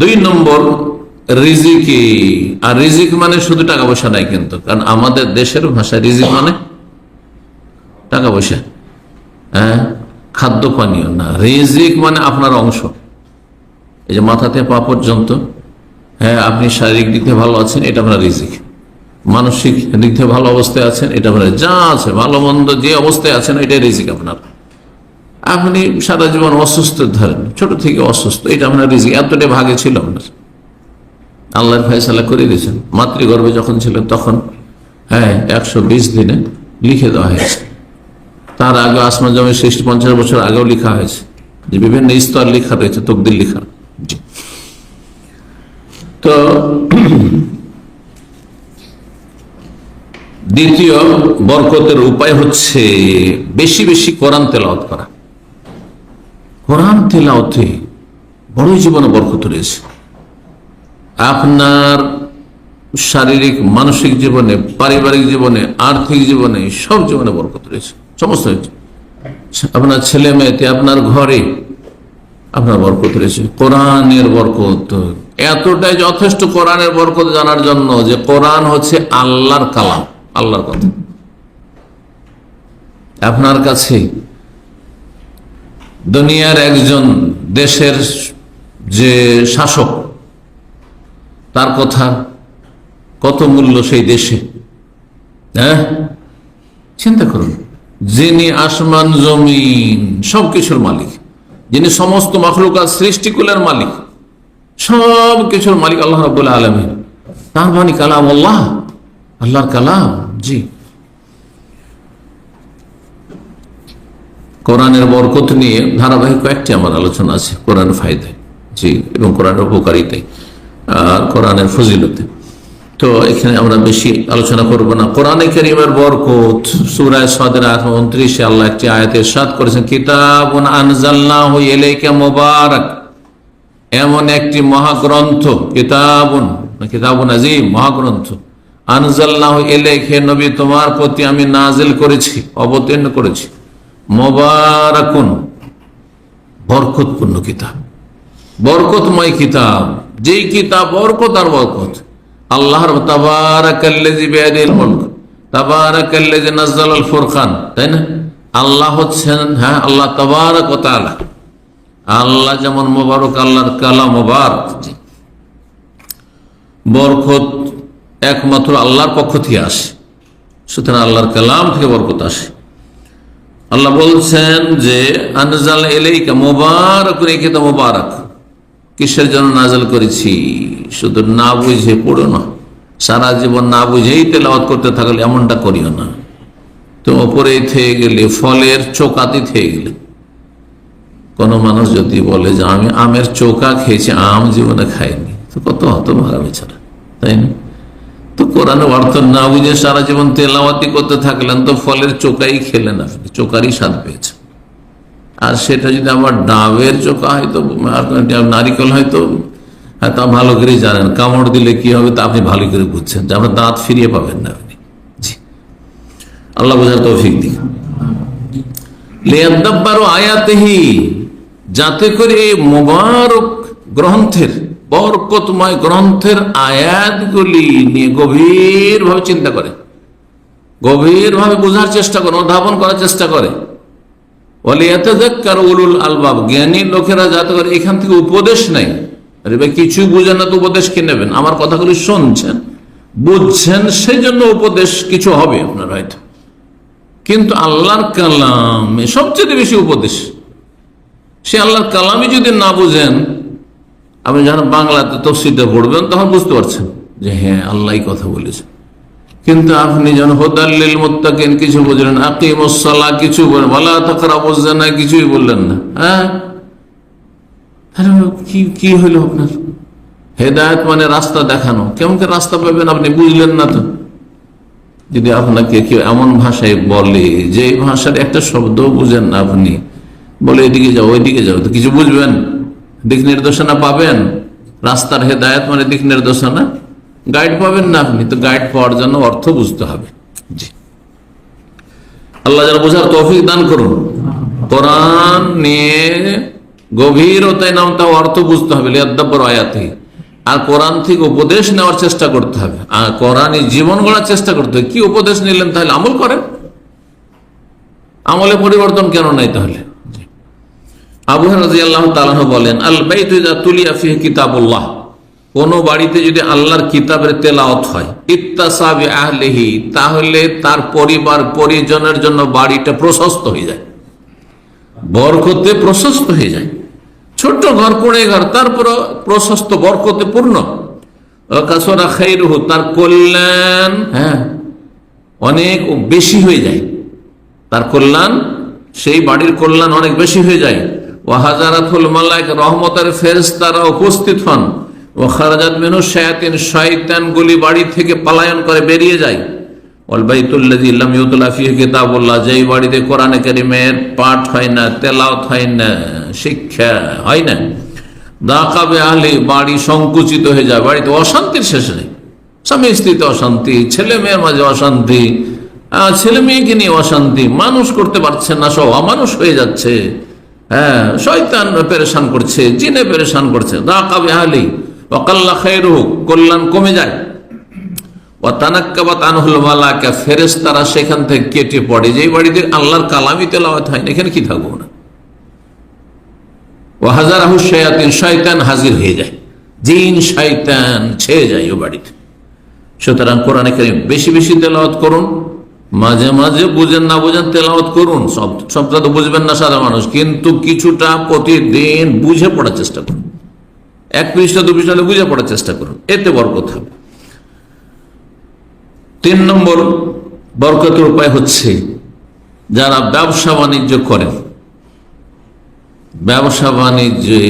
দুই নম্বর, রিজিকি। আর রিজিক মানে শুধু টাকা পয়সা নাই কিন্তু, কারণ আমাদের দেশের ভাষায় রিজিক মানে টাকা পয়সা হ্যাঁ? খাদ্য পানীয়, না। রিজিক মানে আপনার অংশ। এই যে মাথাতে পা পর্যন্ত হ্যাঁ আপনি শারীরিক দিক থেকে ভালো আছেন, এটা আপনার রিজিক। মানসিক দিক থেকে ভালো অবস্থায় আছেন, এটা আপনার যা আছে ভালো মন্দ যে অবস্থায় আছেন, এটাই রিজিক আপনার। আপনি সারা জীবন অসুস্থ ধরেন, ছোট থেকে অসুস্থ। এটা আপনার রিজিক, এতটা ভাগে ছিল আপনার আল্লাহর ফয়সালা করে দিয়েছেন। মাতৃগর্ভে যখন ছিলেন তখন হ্যাঁ একশো বিশ দিনে লিখে দেওয়া হয়েছে। তার আগে আসমান জমি সৃষ্টি পঞ্চাশ বছর আগেও লেখা হয়েছে। যে বিভিন্ন স্তর লেখা রয়েছে, তকদির লেখা। তো, দ্বিতীয় বরকতের উপায় হচ্ছে বেশি বেশি কোরআন তেলাওয়াত করা। কোরআন তেলাওতে বড়ই জীবনে বরকত রয়েছে। আপনার শারীরিক, মানসিক জীবনে, পারিবারিক জীবনে, আর্থিক জীবনে সব জীবনে বরকত রয়েছে। সমস্ত। আপনার ছেলে মেয়েতে, আপনার ঘরে আপনার বরকত রয়েছে। কোরআনের বরকত। এতটাই যথেষ্ট কোরআনের বরকত জানার জন্য যে কোরআন হচ্ছে আল্লাহর কালাম, আল্লাহর কথা। আপনার কাছে দুনিয়ার একজন দেশের যে শাসক, তার কথা কত মূল্য সেই দেশে? হ্যাঁ? চিন্তা করুন, যিনি আসমান, জমিন, সবকিছুর মালিক, যিনি সমস্ত মখলুকাত সৃষ্টিকুলের মালিক সব কিছুর মালিক আল্লাহ রবুল্লা আলমিন। তার মানে কালাম আল্লাহ? আল্লাহর কালাম? জি। কোরআনের বরকত নিয়ে ধারাবাহিক কয়েকটি আমার আলোচনা আছে, কোরআন ফায়দায় জি, এবং কোরআনের উপকারিতায় আর কোরআনের ফজিলতে। তো এখানে আমরা বেশি আলোচনা করব না। কোরআনে করিমের বরকত, সুরায় সদের উনত্রিশে আল্লাহ একটি আয়াতে সাত করেছেন কিতাব মোবারক। এমন একটি মহাগ্রন্থ, কিতাবুন কিতাবুন আজিম মহাগ্রন্থ। আনজাল্লাহ এলেখে নবী, তোমার প্রতি আমি নাজিল করেছি, অবতীর্ণ করেছি। মোবারকুন, বরকতপূর্ণ কিতাব। বরকতময় কিতাব, যেই কিতাব বরকত আর বরকত। আল্লাহর নাযালাল ফুরকান, তাই না? আল্লাহ হচ্ছেন হ্যাঁ আল্লাহ তাবারাক আল্লাহ যেমন মোবারক, আল্লাহর কালা মোবারক। বরকত একমাত্র আল্লাহর পক্ষ থেকে আসে। সুতরাং আল্লাহর কালাম থেকে বরকত আসে। আল্লাহ বলছেন যে, আনজাল এলেইকা মোবারক, রেখে তো মোবারক। কিসের জন্য নাজল করেছি? শুধু না বুঝে পড়ো না। সারা জীবন না বুঝেই তেলাওয়াত করতে থাকলে এমনটা করিও না। তো ওপরে থেকে গেলে, ফলের চোকাতি থেকে গেলে। কোন মানুষ যদি বলে যে, আমি আমের চোকা খেয়েছি, আম জীবনে খাইনি। তো কত হত ভাগা বেচারা, তাই না? তো কোরআনে অর্থ না বুঝে সারা জীবন তেলাওয়াতি করতে থাকলেন তো ফলের চোকাই খেলেন আপনি, চোকারই স্বাদ পেয়েছেন। আর সেটা যদি আমার ডাবের চোখা হয়তো নারিকেল হয়তো হ্যাঁ তা ভালো করেই জানেন। কামড় দিলে কি হবে তা আপনি ভালো করে বুঝছেন যে আপনার দাঁত ফিরিয়ে পাবেন না আপনি। আল্লাহ বোঝার তৌফিক দিক। লিয়াদ্দাব্বারু আয়াতেহি, যাতে করে মোবারক গ্রন্থের বরকতময় গ্রন্থের আয়াতগুলি নিয়ে গভীরভাবে চিন্তা করে। গভীরভাবে বোঝার চেষ্টা করে, অনুধাবন করার চেষ্টা করে। উলুল আলবাব, জ্ঞানী লোকেরা যাতে করে এখান থেকে উপদেশ নেই আরে ভাই, কিছু বুঝেন না তো উপদেশ কি নেবেন? আমার কথাগুলি শুনছেন, বুঝছেন সেই জন্য উপদেশ কিছু হবে আপনার হয়তো। কিন্তু আল্লাহর কালামে সবচেয়ে বেশি উপদেশ। সে আল্লাহর কালামই যদি না বুঝেন আপনি যখন বাংলাতে তফসিলটা পড়বেন, তখন বুঝতে পারছেন যে হ্যাঁ আল্লাহ কথা বলেছেন কিন্তু আপনি যখন হোদাল্লিল মোত্তাকিন, কিছু বুঝলেন আকিম সালা কিছু বলেন বলা তাকরা বুঝলেন না কিছুই বললেন না। হ্যাঁ? কি কি হইল আপনার? হেদায়ত মানে রাস্তা দেখানো। কেমন করে রাস্তা পাবেন আপনি বুঝলেন না তো? যদি আপনাকে কেউ এমন ভাষায় বলে, যে ভাষার একটা শব্দ বুঝেন না আপনি, বলে এদিকে যাও, ওইদিকে যাও, তো কিছু বুঝবেন? দিক নির্দেশনা পাবেন? রাস্তার হেদায়ত মানে দিক নির্দেশনা? গাইড পাবেন না আপনি তো গাইড পাওয়ার জন্য অর্থ বুঝতে হবে। জি। আল্লাহ যারা বোঝার তৌফিক দান করুন। কোরআন নিয়ে গভীরতায় হবে, অর্থ বুঝতে হবে লিয়াদ্দাব্বর আয়াতে। আর কোরআন থেকে উপদেশ নেওয়ার চেষ্টা করতে হবে। আর কোরআনই জীবন গড়ার চেষ্টা করতে হবে। কি উপদেশ নিলেন তাহলে আমল করেন? আমলে পরিবর্তন কেন নাই তাহলে? আবু রাজি তালাহ বলেন, আল তুলিয়া কিতাবুল্লাহ। কোন বাড়িতে যদি আল্লাহর কিতাবের তেলাওত হয় তাহলে তার পরিবার, পরিজনের জন্য বাড়িটা প্রশস্ত হয়ে যায়। বরকতে প্রশস্ত হয়ে যায়। ছোট্ট ঘর পড়ে ঘর তারপর প্রশস্ত বরকতে পূর্ণ। তার কল্যাণ হ্যাঁ অনেক বেশি হয়ে যায়। তার কল্যাণ, সেই বাড়ির কল্যাণ অনেক বেশি হয়ে যায়। মালাইক, রহমতের উপস্থিত হন। ও খারাজাত মেনু বাড়ি থেকে পলায়ন করে বেরিয়ে যায়। যেই বাড়িতে কোরআনে কারিমের পাঠ হয় না তেলাওত হয় না, শিক্ষা হয় না। দাকাবে আহলে বাড়ি সংকুচিত হয়ে যায়, বাড়িতে অশান্তির শেষ নেই। স্বামী স্ত্রীতে অশান্তি, ছেলে মেয়ের মাঝে অশান্তি ছেলে মেয়েকে নিয়ে অশান্তি, মানুষ করতে পারছে না, সব অমানুষ হয়ে যাচ্ছে। হ্যাঁ শয়তান পেরেশান করছে, জিনে পেরেশান করছে। কল্যাণ কমে যায়। ও সেখান থেকে কেটে পড়ে। যেই বাড়িতে আল্লাহর কালামি তেলাওয়াত হয় না, এখানে কি থাকব না ও হাজার আহু শয়াতিন হাজির হয়ে যায়। জিন, শয়তান ছেয়ে যায় ও বাড়িতে। সুতরাং কোরআনে বেশি বেশি তেলাওয়াত করুন। মাঝে মাঝে বুঝেন না বুঝেন তেলাওয়াত করুন। সব, সবটা তো বুঝবেন না সারা মানুষ। কিন্তু কিছুটা প্রতিদিন বুঝে পড়ার চেষ্টা করুন। এক পৃষ্ঠা, দু পৃষ্ঠা বুঝে পড়ার চেষ্টা করুন। এতে বরকত হবে। তিন নম্বর বরকতের উপায় হচ্ছে যারা ব্যবসা বাণিজ্য করেন। ব্যবসা বাণিজ্যে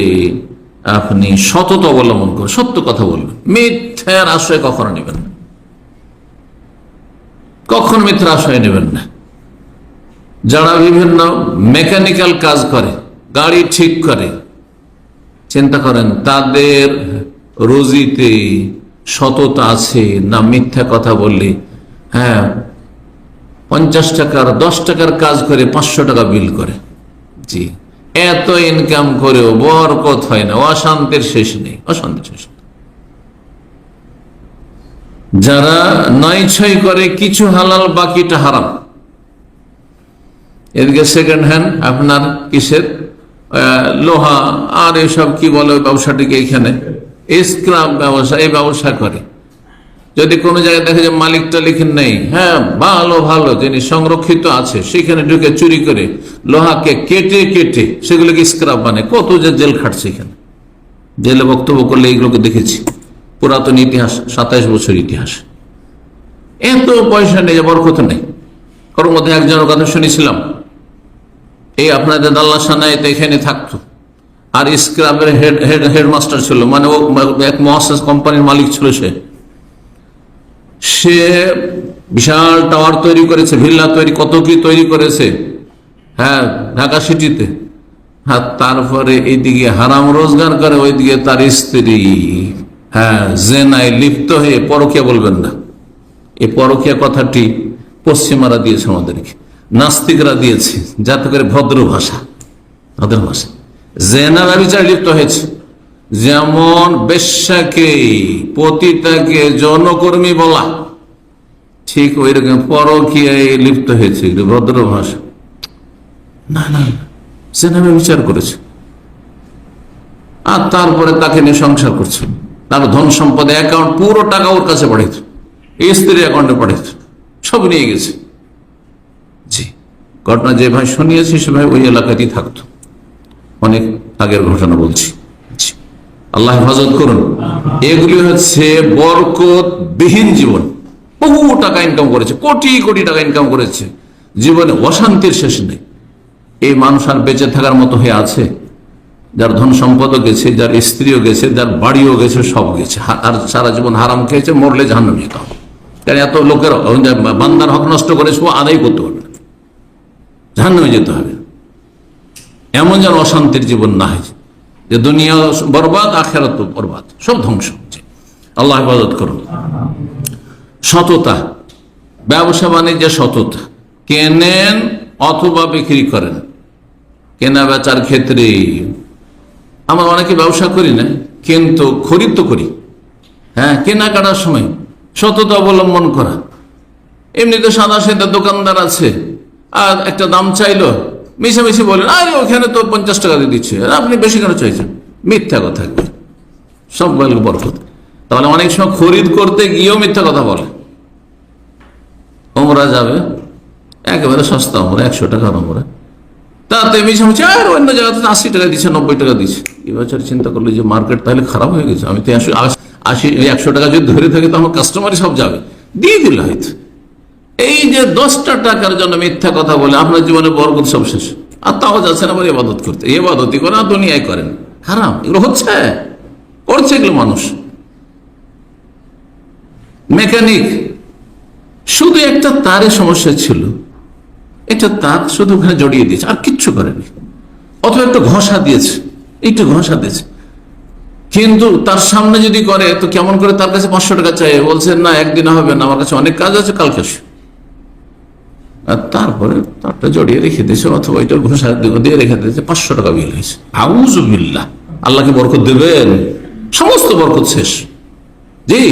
আপনি সততা অবলম্বন করেন। সত্য কথা বলবেন। মিথ্যার আশ্রয় কখনো নেবেন না। কখন মিথ্যার আশ্রয় নেবেন না। যারা বিভিন্ন মেকানিক্যাল কাজ করে, গাড়ি ঠিক করে, চিন্তা করেন তাদের রুজিতে সততা আছে না মিথ্যা কথা বললে? হ্যাঁ পঞ্চাশ টাকার, দশ টাকার কাজ করে পাঁচশো টাকা বিল করে। জি, এত ইনকাম করেও বরকত হয় না, অশান্তির শেষ নেই, অশান্তির শেষ নেই। যারা নয় ছয় করে কিছু হালাল, বাকিটা হারাম। এদিকে সেকেন্ড হ্যান্ড আপনার কিসের? লোহা, আর এসব কি বলে ব্যবসাটিকে এখানে? স্ক্রাব ব্যবসা, এই ব্যবসা করে। যদি কোনো জায়গায় দেখে যে মালিকটা লিখেন নেই হ্যাঁ ভালো ভালো যিনি সংরক্ষিত আছে, সেখানে ঢুকে চুরি করে লোহাকে কেটে কেটে সেগুলোকে স্ক্রাব মানে কত যে জেল খাটছে এখানে। জেলে বক্তব্য করলে এইগুলোকে দেখেছি। পুরাতন ইতিহাস, সাতাইশ বছর ইতিহাস। এত পয়সা নেই, বরকত নেই। ওর মধ্যে একজনের কথা শুনেছিলাম। এই আপনাদের দাল্লা সানায় তো এখানে থাকতো। আর স্ক্রাবের হেড হেড, হেডমাস্টার ছিল। মানে ও এক মহাসাস কোম্পানির মালিক ছিল সে। সে বিশাল টাওয়ার তৈরি করেছে ভিল্লা তৈরি কত কি তৈরি করেছে। হ্যাঁ ঢাকা সিটিতে। হ্যাঁ তারপরে এইদিকে হারাম রোজগার করে, ওইদিকে তার স্ত্রী। হ্যাঁ জেনায় লিপ্ত হয়ে পরকিয়া বলবেন না। এই পরকিয়া কথাটি পশ্চিমারা দিয়েছে আমাদেরকে, নাস্তিকরা দিয়েছে, যাতে করে ভদ্র ভাষা ভদ্র ভাষা। জেনা ব্যবচার লিপ্ত হয়েছে। যেমন বেশ্যাকে, পতিতাকে জনকর্মী বলা, ঠিক ওই রকম পরকিয়ায় লিপ্ত হয়েছে ভদ্র ভাষা। না না জেনা বিচার করেছে। আর তারপরে তাকে নিয়ে সংসার করছে। তার ধন সম্পদে অ্যাকাউন্ট পুরো টাকা ওর কাছে পাঠিয়েছে স্ত্রী অ্যাকাউন্টে পাঠিয়েছে সব নিয়ে গেছে। জি। ঘটনা যে ভাই শুনিয়েছি সে ভাই ওই এলাকাতেই থাকতো। অনেক আগের ঘটনা বলছি। আল্লাহ হেফাজত করুন। এগুলি হচ্ছে বরকত বিহীন জীবন। বহু টাকা ইনকাম করেছে কোটি কোটি টাকা ইনকাম করেছে। জীবনে অশান্তির শেষ নেই। এই মানুষ আর বেঁচে থাকার মতো হয়ে আছে। যার ধন সম্পদও গেছে, যার স্ত্রীও গেছে, যার বাড়িও গেছে, সব গেছে। আর সারা জীবন হারাম খেয়েছে, মরলে জাহান্নামে যেতে হবে। কারণ এত লোকের বান্দার হক নষ্ট করে সব আদায় করতে পারবে না। জাহান্নামে যেতে হবে। এমন যেন অশান্তির জীবন না হয়। যে দুনিয়া বরবাদ, আখেরাত বরবাদ, সব ধ্বংস হচ্ছে। আল্লাহ হেফাজত করুন। সততা। ব্যবসা বাণিজ্যে সততা। কেনেন অথবা বিক্রি করেন। কেনা বেচার ক্ষেত্রে আমরা অনেকে ব্যবসা করি না, কিন্তু খরিদ তো করি। হ্যাঁ কেনাকাটার সময় সততা অবলম্বন করা। এমনিতে সাদা সেদা দোকানদার আছে, আর একটা দাম চাইলো, মিশামিশি বলেন, আরে, ওখানে তো পঞ্চাশ টাকা দিয়ে দিচ্ছে, আপনি বেশি কেন চাইছেন? মিথ্যা কথা সব বলবে বরকত। তাহলে অনেক সময় খরিদ করতে গিয়েও মিথ্যা কথা বলে। ওমরা যাবে, একেবারে সস্তা ওমরা একশো টাকার ওমরা তাতে মিশামিশি আর অন্য জায়গাতে আশি টাকা দিচ্ছে, নব্বই টাকা দিচ্ছে। এবছর চিন্তা করল যে মার্কেট তাহলে খারাপ হয়ে গেছে। আমি তো আশি একশো টাকা যদি ধরে থাকি তো আমার কাস্টমারই সব যাবে। দিয়ে দিল হয়তো। এই যে দশটা টাকার জন্য মিথ্যা কথা বলে, আপনার জীবনে বরকত সব শেষ। আর তাও যাচ্ছেন আবার এবাদত করতে। এবাদতই করে আর দুনিয়ায় করেন। হারাম, এগুলো হচ্ছে। করছে এগুলো মানুষ। মেকানিক, শুধু একটা তারে সমস্যা ছিল। এটা তার শুধু ওখানে জড়িয়ে দিয়েছে, আর কিচ্ছু করেনি। অথবা একটু ঘষা দিয়েছে, একটু ঘষা দিয়েছে। কিন্তু তার সামনে যদি করে, তো কেমন করে তার কাছে পাঁচশো টাকা চাই বলছে, না, একদিন হবে না, আমার কাছে অনেক কাজ আছে, কালকে আর তারপরে তারটা জড়িয়ে রেখে দিয়েছে, অথবা ওইটার ঘোষা দিয়ে রেখে দিয়েছে, পাঁচশো টাকা বিল হয়েছে। আউজ বিল্লাহ, আল্লাহকে বরকত দেবেন, সমস্ত বরকত শেষ। জি।